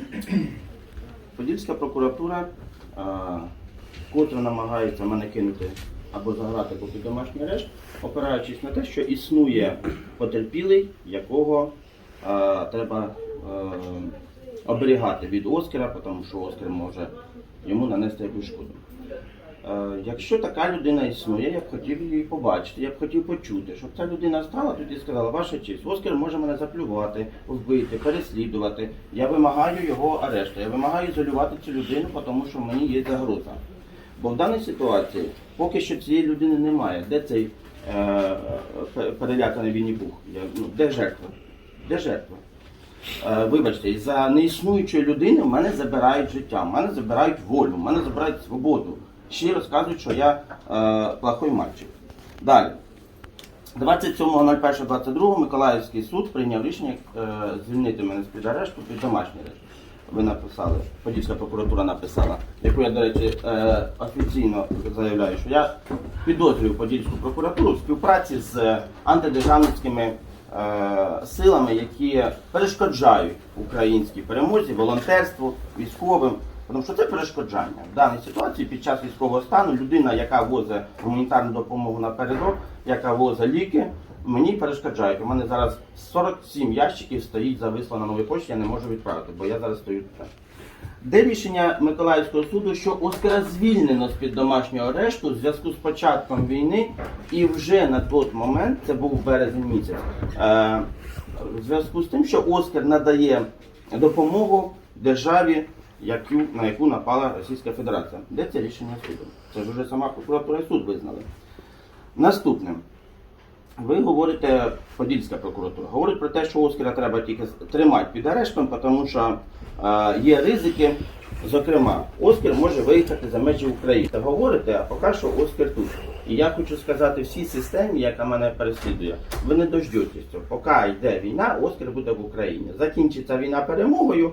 Подільська прокуратура, е, котра намагається мене кинути або заграти поки домашній арешт, опираючись на те, що існує потерпілий, якого а, треба а, оберігати від Оскара, тому що Оскар може йому нанести якусь шкоду. Е, Якщо така людина існує, я б хотів її побачити, я б хотів почути, щоб ця людина стала тут і сказала, ваша честь, Оскар може мене заплювати, вбити, переслідувати. Я вимагаю його арешту, я вимагаю ізолювати цю людину, тому що мені є загроза. Бо в даній ситуації поки що цієї людини немає. Де цей е, переляканий Вінні Пух? Я, ну, де жертва? Де жертва? Е, вибачте, за неіснуючої людини в мене забирають життя, в мене забирають волю, в мене забирають свободу. Ще й розказують, що я е, плохой мальчик. Далі. 27.01.22 Миколаївський суд прийняв рішення е, звільнити мене з-під арешту під домашній арешт. Ви написали, Подільська прокуратура написала, яку я, до речі, е, офіційно заявляю, що я підозрюю Подільську прокуратуру в співпраці з антидержавницькими е, силами, які перешкоджають українській перемозі, волонтерству, військовим. Тому що це перешкоджання. В даній ситуації під час військового стану людина, яка возить гуманітарну допомогу напередок, яка возить ліки, мені перешкоджають. У мене зараз 47 ящиків стоїть зависло на новій почті, я не можу відправити, бо я зараз стою тут. Де рішення Миколаївського суду, що Оскара звільнено з-під домашнього арешту в зв'язку з початком війни, і вже на той момент, це був березень місяць, е, в зв'язку з тим, що Оскар надає допомогу державі, яку, на яку напала Російська Федерація. Де це рішення суду? Це ж вже сама прокуратура і суд визнали. Наступне. Ви говорите, Подільська прокуратура, говорить про те, що Оскара треба тільки тримати під арештом, тому що е, є ризики. Зокрема, Оскар може виїхати за межі України. Та говорите, а поки що Оскар тут. І я хочу сказати всій системі, яка мене переслідує, ви не дождетесь цього. Поки йде війна, Оскар буде в Україні. Закінчиться війна перемогою.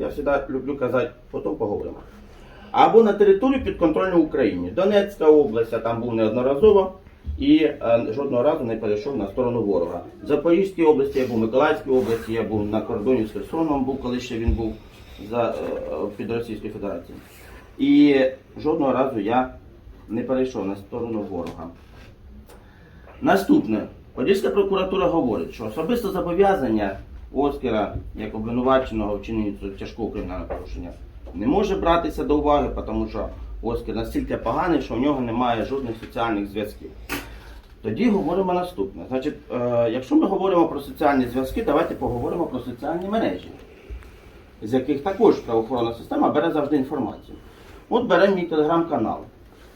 Я завжди люблю казати, потім поговоримо. Або на територію підконтрольну Україні. Донецька область, я там був неодноразово і е, жодного разу не перейшов на сторону ворога. В Запорізькій області я був, в Миколаївській області я був на кордоні з Херсоном, був, коли ще він був за, е, під Російською Федерацією. І жодного разу я не перейшов на сторону ворога. Наступне. Подільська прокуратура говорить, що особисте зобов'язання Оскара як обвинуваченого вчинення тяжкого кримінального порушення не може братися до уваги, тому що Оскар настільки поганий, що в нього немає жодних соціальних зв'язків. Тоді говоримо наступне. Значить, е, якщо ми говоримо про соціальні зв'язки, давайте поговоримо про соціальні мережі, з яких також правоохоронна система бере завжди інформацію. От беремо мій телеграм-канал.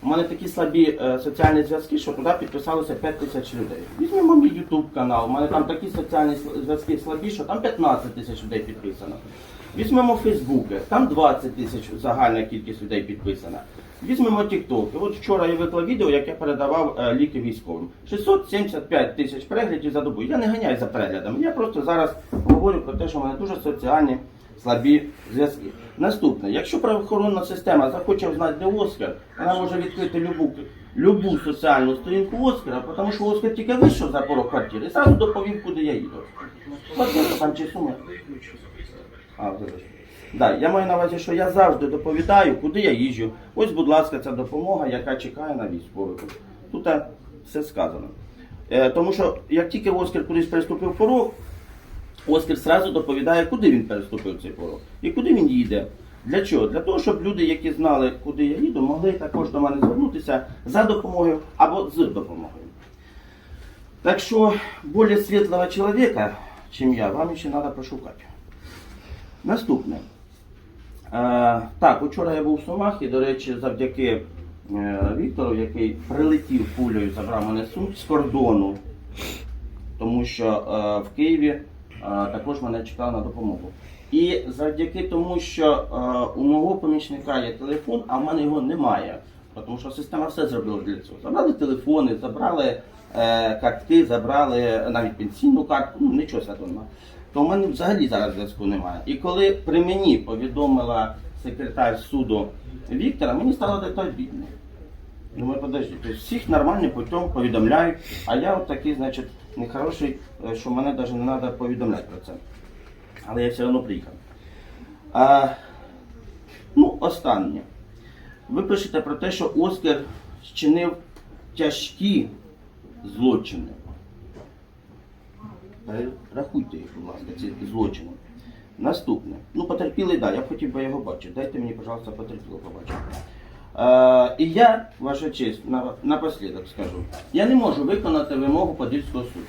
У мене такі слабі е, соціальні зв'язки, що туди підписалося 5 тисяч людей. Візьмемо мій YouTube канал, у мене там такі соціальні зв'язки слабі, що там 15 тисяч людей підписано. Візьмемо Фейсбуки, там 20 тисяч загальна кількість людей підписана. Візьмемо TikTok. От вчора я виклав відео, як я передавав е, ліки військовим. 675 тисяч переглядів за добу. Я не ганяю за переглядами. Я просто зараз говорю про те, що в мене дуже соціальні слабі зв'язки. Наступне, якщо правоохоронна система захоче знати, де Оскар, вона може відкрити любу, любу соціальну сторінку Оскара, тому що Оскар тільки вийшов за порог квартири і зразу доповів, куди я їду. Квартира там чи сума. А. Да, я маю на увазі, що я завжди доповідаю, куди я їжджу. Ось, будь ласка, ця допомога, яка чекає на військових. Тут е, все сказано. Е, тому що як тільки Оскар кудись переступив порог, Оскар сразу доповідає, куди він переступив цей порог і куди він їде. Для чого? Для того, щоб люди, які знали, куди я їду, могли також до мене звернутися за допомогою або з допомогою. Так що более світлого чоловіка, чим я, вам ще треба пошукати. Наступне. Е, так, учора я був в Сумах і, до речі, завдяки е, Віктору, який прилетів пулею, забрав мене з Сум з кордону, тому що е, в Києві також мене чекали на допомогу. І завдяки тому, що у мого помічника є телефон, а в мене його немає. Тому що система все зробила для цього. Забрали телефони, забрали е, картки, забрали навіть пенсійну картку, ну нічого святого. То в мене взагалі зараз зв'язку немає. І коли при мені повідомила секретар суду Віктора, мені стало так обідно. Думаю, подожди, то всіх нормальним путем повідомляють, а я от такий, значить, нехороший, е, що мене навіть не треба повідомляти про це. Але я все одно приїхав. А, ну, останнє. Ви пишете про те, що Оскар вчинив тяжкі злочини. Рахуйте їх, будь ласка, ці злочини. Наступне. Ну, потерпілий, да, я хотів би його бачити. Дайте мені, пожалуйста, потерпілого побачити. Е, і я, ваша честь, напослідок скажу, я не можу виконати вимогу Подільського суду.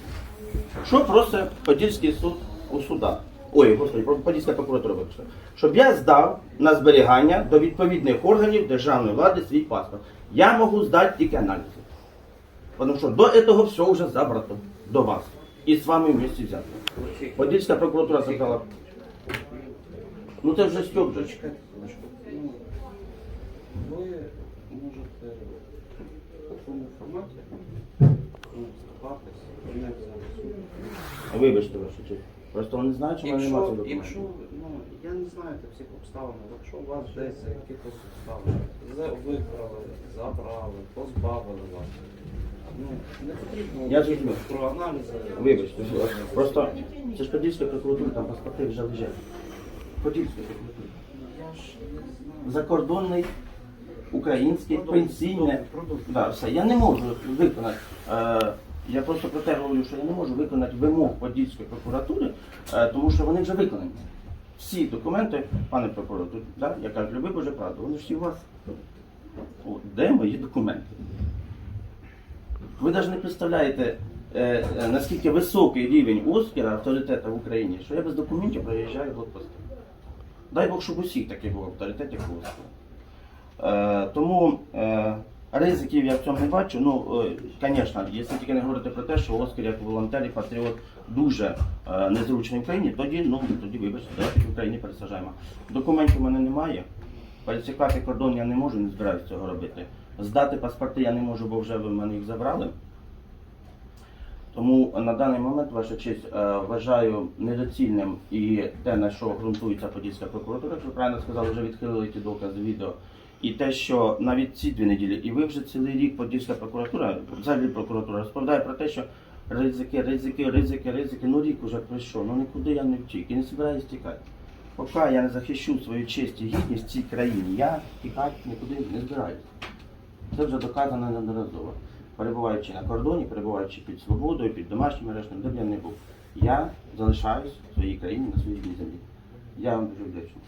Що просить Подільський суд у судах? Ой, господи, Подільська прокуратура вибачте. Щоб я здав на зберігання до відповідних органів державної влади свій паспорт. Я можу здати тільки аналізи. Тому що до цього все вже забрато до вас. І з вами вместе взято. Подільська прокуратура сказала. Ну це вже стьоп. вже. Чекайте хвилиночку. Ну, ви можете в такому форматі ну, здаватись, прийняти за суд. Вибачте, ваша честь. Просто вони знають, що в мене немає Якщо, цього якщо, документу. ну, я не знаю тих всіх обставин, якщо у вас десь за якихось обставин за- викрали, забрали, позбавили вас, ну, не потрібно Я зрозумів. про аналізи. Вибачте, просто це ж Подільська прокуратура, там паспорти вже лежать. Подільська прокуратура. Я ж не знаю. Закордонний, Продовжуй, пенсійне. Да, все. Я не можу виконати. Е, я просто про те говорю, що я не можу виконати вимог Подільської прокуратури, е, тому що вони вже виконані. Всі документи, пане прокурор, тут, да, я кажу, люби Боже правду, вони ж всі у вас. О, де мої документи? Ви навіть не представляєте, е, е, наскільки високий рівень Оскара авторитету в Україні, що я без документів проїжджаю блокпости. Дай Бог, щоб усіх таких був авторитет, як у Оскара. Е, тому е, ризиків я в цьому не бачу. Ну, е, звісно, якщо тільки не говорити про те, що Оскар як волонтер і патріот дуже е, незручний в Україні, тоді, ну, тоді вибачте, давайте в Україні пересаджаємо. Документів у мене немає. Пересікати кордон я не можу, не збираюся цього робити. Здати паспорти я не можу, бо вже ви в мене їх забрали. Тому на даний момент, ваша честь, е, вважаю недоцільним і те, на що ґрунтується Подільська прокуратура, як ви правильно сказали, вже відхилили ті докази відео. І те, що навіть ці дві неділі, і ви вже цілий рік Подільська прокуратура, взагалі прокуратура розповідає про те, що ризики, ризики, ризики, ризики, ну рік уже пройшов, ну нікуди я не втік і не збираюсь тікати. Поки я не захищу свою честь і гідність в цій країні, я тікати нікуди не збираюся. Це вже доказано неодноразово. Перебуваючи на кордоні, перебуваючи під свободою, під домашнім арештом, де б я не був. Я залишаюсь в своїй країні на своїй землі. Я вам дуже вдячний.